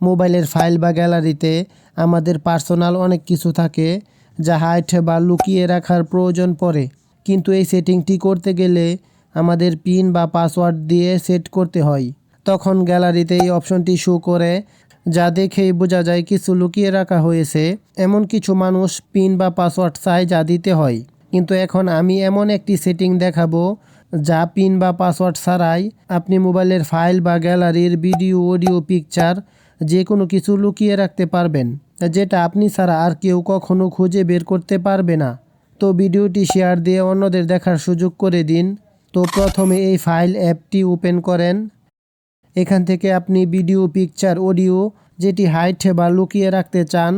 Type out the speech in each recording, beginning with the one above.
মোবাইলের ফাইল বা গ্যালারিতে আমাদের পার্সোনাল অনেক কিছু থাকে যা হাইট বা লুকিয়ে রাখার প্রয়োজন পড়ে। কিন্তু এই সেটিংটি করতে গেলে আমাদের পিন বা পাসওয়ার্ড দিয়ে সেট করতে হয়। তখন গ্যালারিতে এই অপশনটি শো করে, যা দেখেই বোঝা যায় কিছু লুকিয়ে রাখা হয়েছে। এমন কিছু মানুষ পিন বা পাসওয়ার্ড চায় যা দিতে হয়। কিন্তু এখন আমি এমন একটি সেটিং দেখাবো, যা পিন বা পাসওয়ার্ড ছাড়াই আপনি মোবাইলের ফাইল বা গ্যালারির ভিডিও, অডিও, পিকচার যে কোনো কিছু লুকিয়ে রাখতে পারবেন, যেটা আপনি ছাড়া আর কেউ কখনো খুঁজে বের করতে পারবে না। তো ভিডিওটি শেয়ার দিয়ে অন্যদের দেখার সুযোগ করে দিন। তো প্রথমে এই ফাইল অ্যাপটি ওপেন করেন। এখান থেকে আপনি ভিডিও, পিকচার, অডিও যেটি হাইট বা লুকিয়ে রাখতে চান,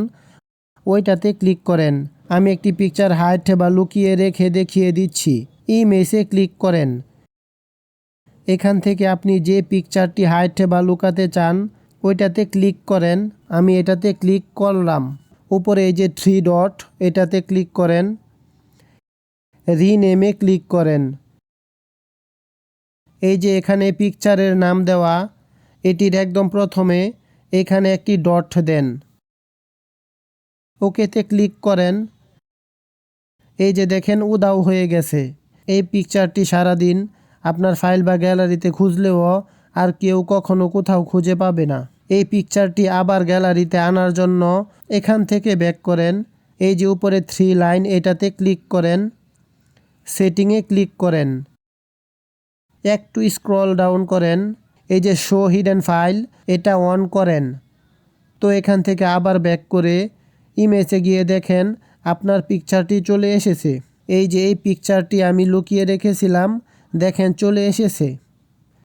ওইটাতে ক্লিক করেন। আমি একটি পিকচার হাইট বা লুকিয়ে রেখে দেখিয়ে দিচ্ছি। ইমেজে ক্লিক করেন। এখান থেকে আপনি যে পিকচারটি হাইট বা লুকাতে চান ওইটাতে ক্লিক করেন, আমি এটাতে ক্লিক করলাম। উপরে এই যে থ্রি ডট এটাতে ক্লিক করেন। রিনেমে ক্লিক করেন। এই যে এখানে পিকচারের নাম দেওয়া, এটির একদম প্রথমে এখানে একটি ডট দেন। ওকেতে ক্লিক করেন। এই যে দেখেন, উদাও হয়ে গেছে। এই পিকচারটি সারাদিন আপনার ফাইল বা গ্যালারিতে খুঁজলেও আর কেউ কখনো কোথাও খুঁজে পাবে না। এই পিকচারটি আবার গ্যালারিতে আনার জন্য এখান থেকে ব্যাক করেন। এই যে উপরে থ্রি লাইন এটাতে ক্লিক করেন। সেটিংয়ে ক্লিক করেন। একটু স্ক্রল ডাউন করেন। এই যে শো হিডেন ফাইল এটা অন করেন। তো এখান থেকে আবার ব্যাক করে ইমেজে গিয়ে দেখেন, আপনার পিকচারটি চলে এসেছে। এই যে এই পিকচারটি আমি লুকিয়ে রেখেছিলাম, দেখেন চলে এসেছে।